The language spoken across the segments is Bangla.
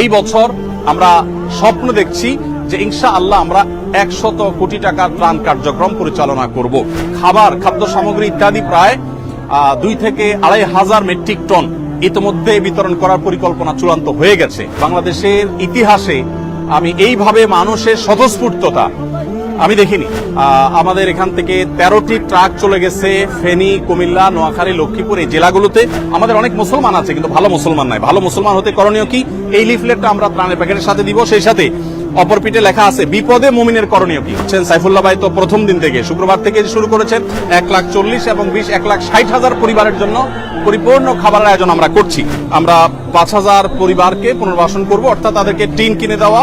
এই বছর আমরা স্বপ্ন দেখছি যে ইনশা আল্লাহ আমরা একশত কোটি টাকার ত্রাণ কার্যক্রম পরিচালনা করব। খাবার, খাদ্য সামগ্রী ইত্যাদি প্রায় দুই থেকে আড়াই হাজার মেট্রিক টন ইতিমধ্যে বিতরণ করার পরিকল্পনা চূড়ান্ত হয়ে গেছে। বাংলাদেশের ইতিহাসে আমি এইভাবে মানুষের স্বতঃস্ফূর্ততা আমি দেখিনি। আমাদের এখান থেকে তেরোটি ট্রাক চলে গেছে ফেনী, কুমিল্লা, নোয়াখালী, লক্ষ্মীপুর এই জেলাগুলোতে। আমাদের অনেক মুসলমান আছে, কিন্তু ভালো মুসলমান নাই। ভালো মুসলমান হতে করণীয় কি? এই লিফলেটটা আমরা ত্রাণের প্যাকেটের সাথে দিব, সেই সাথে অপর পিঠে লেখা আছে, বিপদে মুমিনের করণীয় কি? হচ্ছেন সাইফুল্লাহ ভাই তো প্রথম দিন থেকে, শুক্রবার থেকে শুরু করেছেন, এক লাখ চল্লিশ এবং বিশ, এক লাখ ষাট হাজার পরিবারের জন্য পরিপূর্ণ খাবারের আয়োজন আমরা করছি। আমরা পাঁচ হাজার পরিবারকে পুনর্বাসন করব, অর্থাৎ তাদেরকে টিন কিনে দেওয়া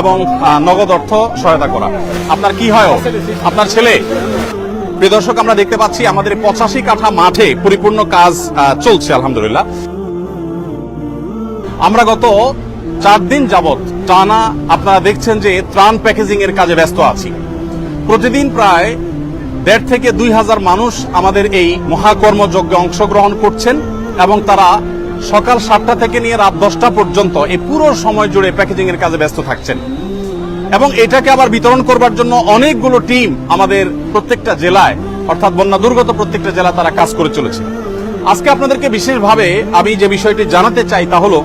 এবং নগদ অর্থ সহায়তা করা। আপনার কি হয়? আপনার ছেলে? প্রিয় দর্শক, আমরা দেখতে পাচ্ছি আমাদের পঁচাশি কাঠা মাঠে পরিপূর্ণ কাজ চলছে, আলহামদুলিল্লাহ। আমরা গত চার দিন যাবত টানা আপনারা দেখছেন যে ত্রাণ প্যাকেজিং এর কাজে ব্যস্ত আছি। প্রতিদিন প্রায় দেড় থেকে দুই হাজার মানুষ আমাদের এই মহাকর্মযজ্ঞে অংশগ্রহণ করছেন এবং তারা সকাল সাতটা থেকে নিয়ে রাত দশটা পর্যন্ত এই পুরো সময় জুড়ে প্যাকেজিং এর কাজে ব্যস্ত থাকছেন। এবং এটাকে আবার বিতরণ করবার জন্য অনেকগুলো টিম আমাদের প্রত্যেকটা জেলায়, অর্থাৎ বন্যা দুর্গত প্রত্যেকটা জেলা তারা কাজ করে চলেছে। আজকে আপনাদেরকে বিশেষভাবে আমি যে বিষয়টি জানাতে চাই তা হলো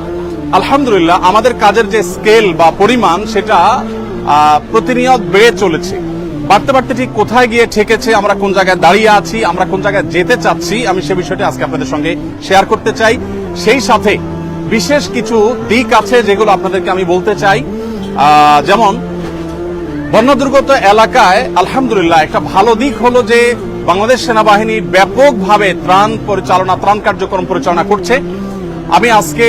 আলহামদুলিল্লাহ, আমাদের কাজের যে স্কেল বা পরিমাণ, সেটা প্রতিনিয়ত বেড়ে চলেছে। বাড়তে বাড়তে ঠিক কোথায় গিয়ে ঠেকেছে, আমরা কোন জায়গায় দাঁড়িয়ে আছি, আমরা কোন জায়গায় যেতে চাচ্ছি, আমি সে বিষয়টি আজকে আপনাদের সঙ্গে শেয়ার করতে চাই। সেই সাথে বিশেষ কিছু দিক আছে যেগুলো আপনাদেরকে আমি বলতে চাই। যেমন বন্যা দুর্গত এলাকায় আলহামদুলিল্লাহ একটা ভালো দিক হলো যে বাংলাদেশ সেনাবাহিনী ব্যাপকভাবে ত্রাণ পরিচালনা, ত্রাণ কার্যক্রম পরিচালনা করছে। আমি আজকে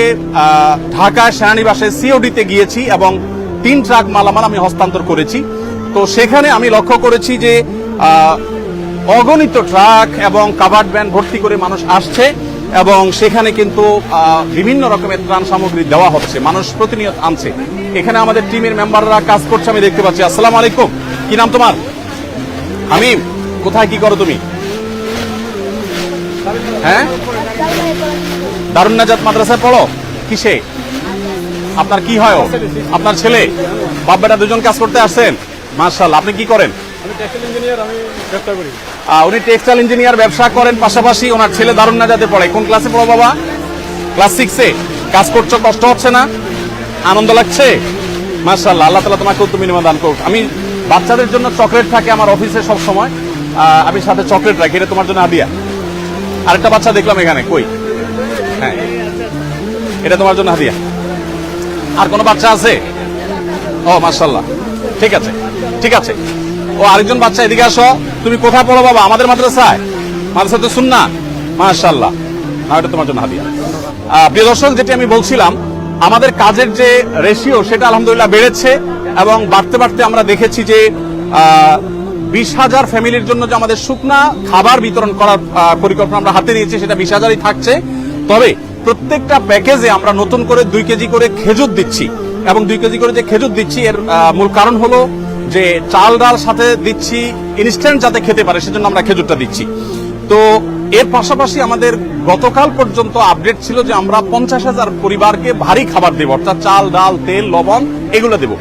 ঢাকায় সেনানিবাসে সিওডিতে গিয়েছি এবং তিন ট্রাক মালামাল আমি হস্তান্তর করেছি। তো সেখানে আমি লক্ষ্য করেছি যে অগণিত ট্রাক এবং কাভার্ড ভ্যান ভর্তি করে মানুষ আসছে এবং সেখানে কিন্তু বিভিন্ন রকমের ত্রাণ সামগ্রী দেওয়া হচ্ছে, মানুষ প্রতিনিয়ত আনছে। এখানে আমাদের টিমের মেম্বাররা কাজ করছে, আমি দেখতে পাচ্ছি। আসসালাম আলাইকুম। কি নাম তোমার? আমি কোথায় কি করো তুমি? হ্যাঁ? দারুণ নাজাত মাদ্রাসায় পড়ো? কিসে? আপনার কি হয়? আপনার ছেলে? বাপ বেটা দুজন কাজ করতে আসছেন? মার্শাল আপনি কি করেন? উনি টেক্সটাইল ইঞ্জিনিয়ার ব্যবসা করেন পাশাপাশি ওনার ছেলে দারুণ নাজাতে পড়ে। কোন ক্লাসে পড়ো বাবা? ক্লাস সিক্সে কাজ করছ কষ্ট হচ্ছে না? আনন্দ লাগছে? মার্শাল্লাহ আল্লাহ তালা তোমাকে উত্তম বিনিময় দান করুক। আমি বাচ্চাদের জন্য চকলেট থাকে আমার অফিসে সব সময় আমি সাথে চকলেট রাখি এটা তোমার জন্য আদিয়া। আরেকটা বাচ্চা দেখলাম এখানে কই? এটা তোমার জন্য হাদিয়া। আর কোনো বাচ্চা আছে? ও মার্শাল্লাহ ঠিক আছে ঠিক আছে। ও, আরেকজন বাচ্চা এদিকে আসো। তুমি কোথায় পড়ো বাবা? আমাদের মাদ্রাসায়। মাদ্রাসা তো শুন না মার্শাল্লাহ না এটা তোমার জন্য হাদিয়া। প্রিয় দর্শক, যেটি আমি বলছিলাম, আমাদের কাজের যে রেশিও সেটা আলহামদুলিল্লাহ বেড়েছে এবং বাড়তে বাড়তে আমরা দেখেছি যে বিশ হাজার ফ্যামিলির জন্য যে আমাদের শুকনা খাবার বিতরণ করার পরিকল্পনা আমরা হাতে নিয়েছি, সেটা বিশ হাজারই থাকছে। তবে প্রত্যেকটা প্যাকেজে আমরা নতুন করে দুই কেজি করে খেজুর দিচ্ছি। এবং দুই কেজি করে যে খেজুর দিচ্ছি, এর মূল কারণ হলো যে চাল ডাল সাথে দিচ্ছি ইনস্ট্যান্ট যাতে খেতে পারে, সেজন্য আমরা খেজুরটা দিচ্ছি। তো এর পাশাপাশি আমাদের গতকাল পর্যন্ত আপডেট ছিল যে আমরা পঞ্চাশ হাজার পরিবারকে ভারী খাবার দেব, অর্থাৎ চাল, ডাল, তেল, লবণ, এগুলো দেব।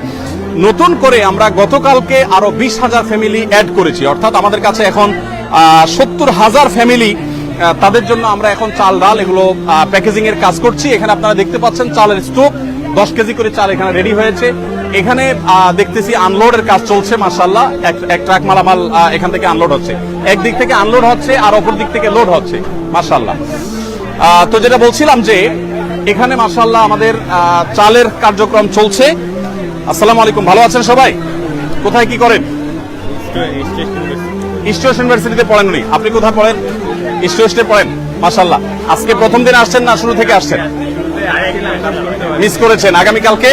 নতুন করে আমরা গতকালকে আরও বিশ হাজার ফ্যামিলি অ্যাড করেছি, অর্থাৎ আমাদের কাছে এখন সত্তর হাজার ফ্যামিলি তাদের জন্য আমরা এখন চাল ডাল এগুলো প্যাকেজিং এর কাজ করছি। এখানে আপনারা দেখতে পাচ্ছেন চালের স্টোভ দশ কেজি করে চাল এখানে রেডি হয়েছে। এখানে দেখতেছি আনলোডের কাজ চলছে মাসাল্লাহ এক ট্রাক মালামাল এখান থেকে আনলোড হচ্ছে। একদিক থেকে আনলোড হচ্ছে আর অপর দিক থেকে লোড হচ্ছে মাসাল্লাহ তো যেটা বলছিলাম যে এখানে মাসাল্লাহ আমাদের চালের কার্যক্রম চলছে। আসসালামু আলাইকুম ভালো আছেন সবাই? কোথায় কি করেন? ইস্টোস ইউনিভার্সিটিতে পড়েন উনি। আপনি কোথায় পড়েন? ইস্টোস্টে পড়েন মাসাল্লাহ আজকে প্রথম দিন আসছেন না শুরু থেকে আসছেন? মিস করেছেন আগামীকালকে?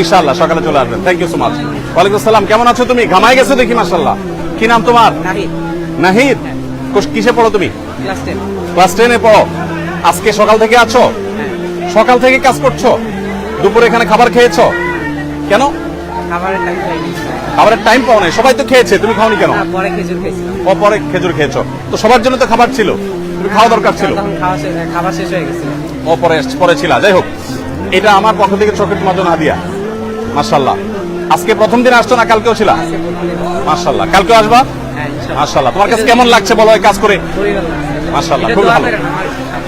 ইনশাআল্লাহ সকালে চলে আসবেন। থ্যাংক ইউ সো মাচ ওয়ালাইকুম আসসালাম কেমন আছো তুমি? ঘামায় গেছো দেখি মাসাল্লাহ কি নাম তোমার? নাহিদ। কিসে পড়ো তুমি? Class ten. ক্লাস টেনে পড়ো। আজকে সকাল থেকে আছো? সকাল থেকে কাজ করছ? দুপুরে এখানে খাবার খেয়েছো? কেন? খাবারের টাইম পাও নাই। সবাই তো খেয়েছে তুমি খাওনি কেন? পরে খেজুর খেয়েছিলাম। ও পরে খেজুর খেয়েছো। তো সবার জন্য তো খাবার ছিল। তুমি খাওয়া দরকার ছিল। খাবার শেষ হয়ে গেছিল ও পরে পরে ছিল। যাই হোক এটা আমার পক্ষ থেকে চোখের তোমার জন্য হাদিয়া। মাশাল্লাহ আজকে প্রথম দিন আসছো না কালকেও ছিল? মাশাল্লাহ কালকেও আসবা? হ্যাঁ মাশাল্লাহ তোমার কাছে কেমন লাগছে বলো কাজ করে? মাশাল্লাহ খুবই ভালো।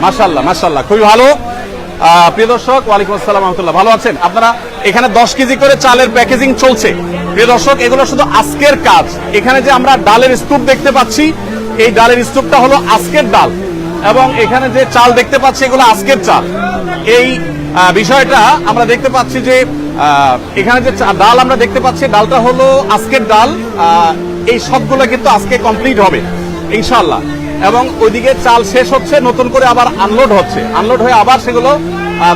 মাশাল্লাহ মাশাল্লাহ খুবই ভালো। প্রিয় দর্শক, ওয়ালাইকুম আসসালাম রহমতুল্লাহ। ভালো আছেন? আপনারা এখানে দশ কেজি করে চালের প্যাকেজিং চলছে। প্রিয় দর্শক, এগুলো শুধু আজকের কাজ। এখানে যে আমরা ডালের স্তূপ দেখতে পাচ্ছি, এই ডালের স্তূপটা হলো আজকের ডাল। এবং এখানে যে চাল দেখতে পাচ্ছি, এগুলো আজকের চাল। এই বিষয়টা আমরা দেখতে পাচ্ছি যে এখানে যে ডাল আমরা দেখতে পাচ্ছি, ডালটা হলো আজকের ডাল। এই সবগুলো কিন্তু আজকে কমপ্লিট হবে। ইনশাআল্লাহ। এবং ওইদিকে চাল শেষ হচ্ছে, নতুন করে আবার আনলোড হচ্ছে। আনলোড হয়ে আবার সেগুলো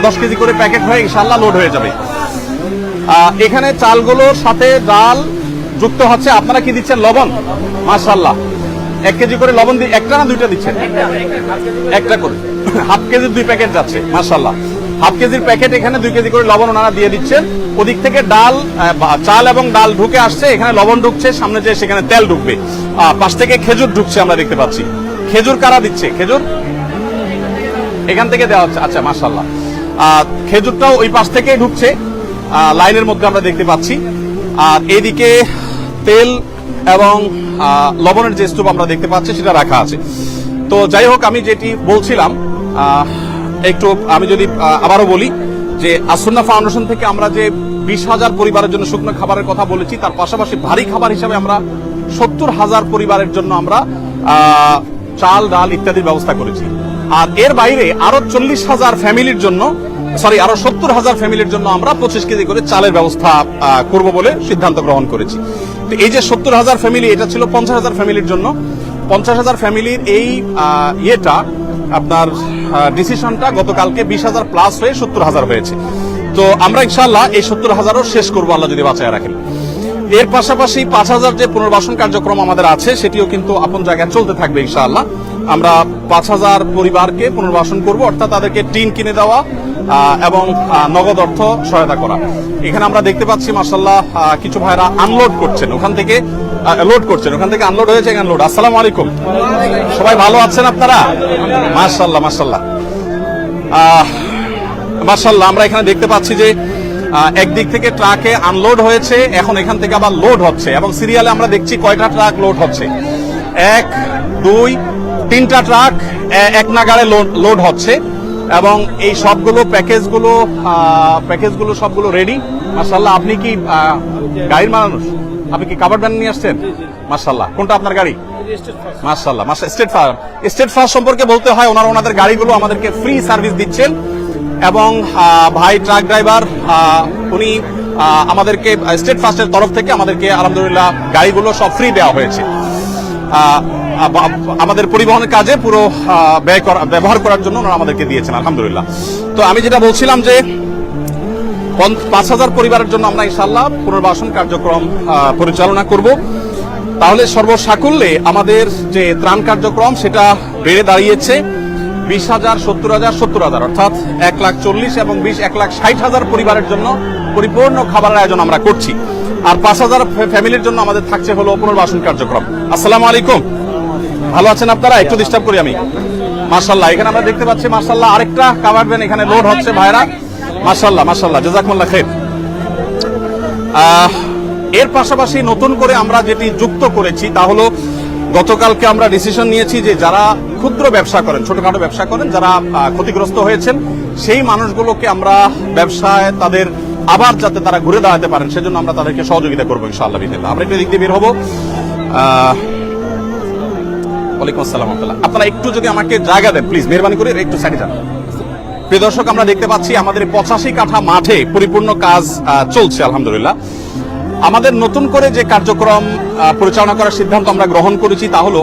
দশ কেজি করে প্যাকেট হয়ে ইনশাআল্লাহ লোড হয়ে যাবে। এখানে চালগুলোর সাথে ডাল যুক্ত হচ্ছে। আপনারা কি দিচ্ছেন? লবণ? মাশাল্লাহ এক কেজি করে লবণ দিয়ে, একটা না দুইটা দিচ্ছেন? একটা করে। হাফ কেজির দুই প্যাকেট যাচ্ছে মাশাল্লাহ হাফ কেজির প্যাকেট এখানে দুই কেজি করে লবণ ওনারা দিয়ে দিচ্ছেন। ওদিক থেকে ডাল চাল এবং ডাল ঢুকে আসছে। এখানে লবণ ঢুকছে, সামনে যে সেখানে তেল ঢুকবে। পাশ থেকে খেজুর ঢুকছে আমরা দেখতে পাচ্ছি। খেজুর কারা দিচ্ছে? খেজুর? এখান থেকে দেওয়া হচ্ছে। আচ্ছা মাশাল্লাহ আহ, খেজুরটাও ওই পাশ থেকেই ঢুকছে। লাইনের মধ্যে আমরা দেখতে পাচ্ছি। আর এদিকে তেল এবং লবণের যে স্তূপ আমরা দেখতে পাচ্ছি সেটা রাখা আছে। তো যাই হোক আমি যেটি বলছিলাম একটু আমি যদি আবারও বলি যে আসন্না ফাউন্ডেশন থেকে আমরা যে বিশ হাজার পরিবারের জন্য শুকনো খাবারের কথা বলেছি তার পাশাপাশি ভারী খাবার হিসাবে আমরা সত্তর হাজার পরিবারের জন্য আমরা চাল, ডাল ইত্যাদির ব্যবস্থা করেছি। আর এর বাইরে আরও চল্লিশ হাজার ফ্যামিলির জন্য সরি আরও সত্তর হাজার ফ্যামিলির জন্য আমরা পঁচিশ কেজি করে চালের ব্যবস্থা করব বলে সিদ্ধান্ত গ্রহণ করেছি। তো এই যে সত্তর হাজার ফ্যামিলি, এটা ছিল পঞ্চাশ হাজার ফ্যামিলির জন্য। পঞ্চাশ হাজার ফ্যামিলির এই ইয়েটা, আপনার ডিসিশনটা গতকালকে বিশ হাজার প্লাস হয়ে সত্তর হাজার হয়েছে। তো আমরা ইনশাল্লাহ এই সত্তর হাজারও শেষ করব, আল্লাহ যদি বাঁচায় রাখেন। এর পাশাপাশি পাঁচ হাজার যে পুনর্বাসন কার্যক্রম আমাদের আছে, সেটিও কিন্তু আপন জায়গায় চলতে থাকবে ইনশাআল্লাহ। আমরা পাঁচ হাজার পরিবারকে পুনর্বাসন করব, অর্থাৎ তাদেরকে টিন কিনে দেওয়া এবং নগদ অর্থ সহায়তা করা। এখানে আমরা দেখতে পাচ্ছি মার্শাল্লাহ কিছু ভাইরা আনলোড করছেন। ওখান থেকে লোড করছেন। ওখান থেকে আনলোড হয়েছে, এখানে লোড আসসালামু আলাইকুম। সবাই ভালো আছেন আপনারা? মার্শাল্লাহ মার্শাল্লাহ মার্শাল্লাহ আমরা এখানে দেখতে পাচ্ছি যে একদিক থেকে ট্রাকে আনলোড হয়েছে, এখন এখান থেকে আবার লোড হচ্ছে এবং সিরিয়ালে আমরা দেখছি কয়টা ট্রাক লোড হচ্ছে। এক, দুই, তিনটা ট্রাক এক নাগাড়ে লোড- হচ্ছে এবং এই সবগুলো প্যাকেজগুলো প্যাকেজগুলো সবগুলো রেডি মার্শাল্লাহ আপনি কি গাড়ির মানুষ? আপনি কি কাবার ভ্যান নিয়ে আসছেন? মার্শাল্লাহ কোনটা আপনার গাড়ি? মার্শাল্লাহ marshal state farm state farm সম্পর্কে বলতে হয়, ওনারা ওনাদের গাড়িগুলো আমাদেরকে ফ্রি সার্ভিস দিচ্ছেন। এবং ভাই ট্রাক ড্রাইভার উনি আমাদেরকে স্টেট ফার্স্টের তরফ থেকে আমাদেরকে আলহামদুলিল্লাহ গাড়িগুলো সব ফ্রি দেওয়া হয়েছে। আমাদের পরিবহনের কাজে পুরো ব্যয় করা, ব্যবহার করার জন্য ওনারা আমাদেরকে দিয়েছেন, আলহামদুলিল্লাহ। তো আমি যেটা বলছিলাম যে পাঁচ হাজার পরিবারের জন্য আমরা ইনশাল্লাহ পুনর্বাসন কার্যক্রম পরিচালনা করব। তাহলে সর্বসাকুল্যে আমাদের যে ত্রাণ কার্যক্রম, সেটা বেড়ে দাঁড়িয়েছে। বিশ হাজার, সত্তর হাজার সত্তর হাজার, অর্থাৎ এক লাখ চল্লিশ এবং বিশ, এক লাখ ষাট হাজার পরিবারের জন্য পরিপূর্ণ খাবারের আয়োজন আমরা করছি। আর পাঁচ হাজার ফ্যামিলির জন্য আমাদের থাকছে হলো পুনর্বাসন কার্যক্রম। আসসালামু আলাইকুম। ভালো আছেন আপনারা? একটু ডিস্টার্ব করি আমি। মার্শাল্লাহ এখানে আমরা দেখতে পাচ্ছি মার্শাল্লাহ আরেকটা কাবার ভ্যান এখানে লোড হচ্ছে ভাইরা। মার্শাল্লাহ মার্শাল্লাহ জাজাকুল্লাহ খের এর পাশাপাশি নতুন করে আমরা যেটি যুক্ত করেছি তা হলো গতকালকে আমরা ডিসিশন নিয়েছি যে যারা ক্ষুদ্র ব্যবসা করেন, ছোটখাটো ব্যবসা করেন, যারা ক্ষতিগ্রস্ত হয়েছেন, সেই মানুষগুলোকে আমরা ব্যবসায় তাদের আবার যাতে তারা ঘুরে দাঁড়াতে পারেন, সেজন্য আমরা তাদেরকে সহযোগিতা করব ইনশাআল্লাহ বিদিল্লাহ আমরা একটু দিক দিয়ে বের হব। ওয়ালাইকুম আসসালাম। আপনারা একটু যদি আমাকে জায়গা দেন প্লিজ মেহরবানি করে একটু সাইডে যান। প্রিয় দর্শক, আমরা দেখতে পাচ্ছি আমাদের পঁচাশি কাঠা মাঠে পরিপূর্ণ কাজ চলছে, আলহামদুলিল্লাহ। আমাদের নতুন করে যে কার্যক্রম পরিচালনা করার সিদ্ধান্ত আমরা গ্রহণ করেছি তা হলো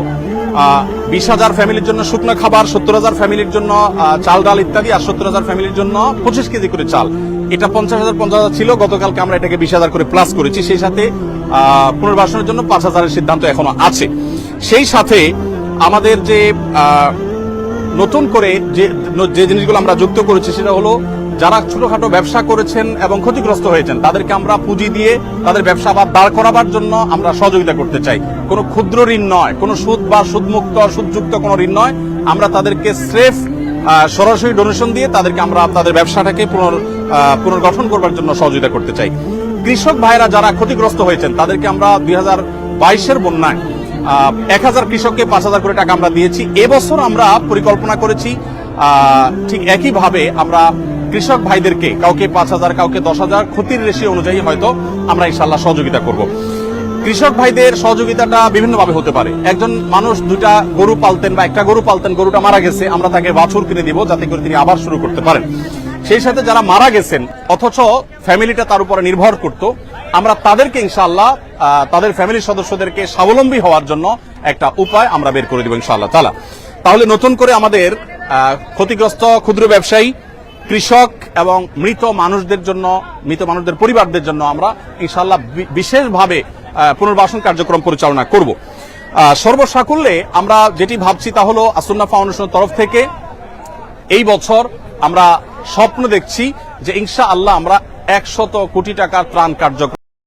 বিশ হাজার ফ্যামিলির জন্য শুকনো খাবার, সত্তর হাজার ফ্যামিলির জন্য চাল, ডাল ইত্যাদি আর সত্তর হাজার ফ্যামিলির জন্য পঁচিশ কেজি করে চাল। এটা পঞ্চাশ হাজার পঞ্চাশ হাজার ছিল, গতকালকে আমরা এটাকে বিশ হাজার করে প্লাস করেছি। সেই সাথে পুনর্বাসনের জন্য পাঁচ হাজারের সিদ্ধান্ত এখনও আছে। সেই সাথে আমাদের যে নতুন করে যে যে জিনিসগুলো আমরা যুক্ত করেছি সেটা হলো যারা ছোটখাটো ব্যবসা করেছেন এবং ক্ষতিগ্রস্ত হয়েছেন, তাদেরকে আমরা পুঁজি দিয়ে তাদের ব্যবসা আবার দাঁড় করাবার জন্য আমরা সহযোগিতা করতে চাই। কোনো ক্ষুদ্র ঋণ নয়, কোনো সুদ বা সুদমুক্ত সুদযুক্ত কোনো ঋণ নয়। আমরা তাদেরকে স্রেফ সরাসরি ডোনেশন দিয়ে তাদেরকে আমরা তাদের ব্যবসাটাকে পুনর পুনর্গঠন করবার জন্য সহযোগিতা করতে চাই। কৃষক ভাইরা যারা ক্ষতিগ্রস্ত হয়েছেন, তাদেরকে আমরা দুই হাজার বাইশের বন্যায় এক হাজার কৃষককে পাঁচ হাজার করে টাকা আমরা দিয়েছি। এবছর আমরা পরিকল্পনা করেছি ঠিক একইভাবে আমরা কৃষক ভাইদেরকে কাউকে পাঁচ হাজার কাউকে দশ হাজার ক্ষতির রেশি অনুযায়ী হয়তো আমরা ইনশাল্লাহ সহযোগিতা করব। কৃষক ভাইদের সহযোগিতাটা বিভিন্নভাবে হতে পারে। একজন মানুষ দুটা গরু পালতেন বা একটা গরু পালতেন গরুটা মারা গেছে আমরা তাকে বাছুর কিনে দিব যাতে করে তিনি আবার শুরু করতে পারেন। সেই সাথে যারা মারা গেছেন অথচ ফ্যামিলিটা তার উপরে নির্ভর করত আমরা তাদেরকে ইনশাআল্লাহ আহ, তাদের ফ্যামিলির সদস্যদেরকে স্বাবলম্বী হওয়ার জন্য একটা উপায় আমরা বের করে দিব ইনশাআল্লাহ তালা তাহলে নতুন করে আমাদের ক্ষতিগ্রস্ত ক্ষুদ্র ব্যবসায়ী কৃষক এবং মৃত মানুষদের জন্য, মৃত মানুষদের পরিবারদের জন্য আমরা ইনশাল্লাহ বিশেষভাবে পুনর্বাসন কার্যক্রম পরিচালনা করব। সর্বসাকুল্যে আমরা যেটি ভাবছি তা হলো আসুন্না ফাউন্ডেশনের তরফ থেকে এই বছর আমরা স্বপ্ন দেখছি যে ইনশা আল্লাহ আমরা একশত কোটি টাকার ত্রাণ কার্যক্রম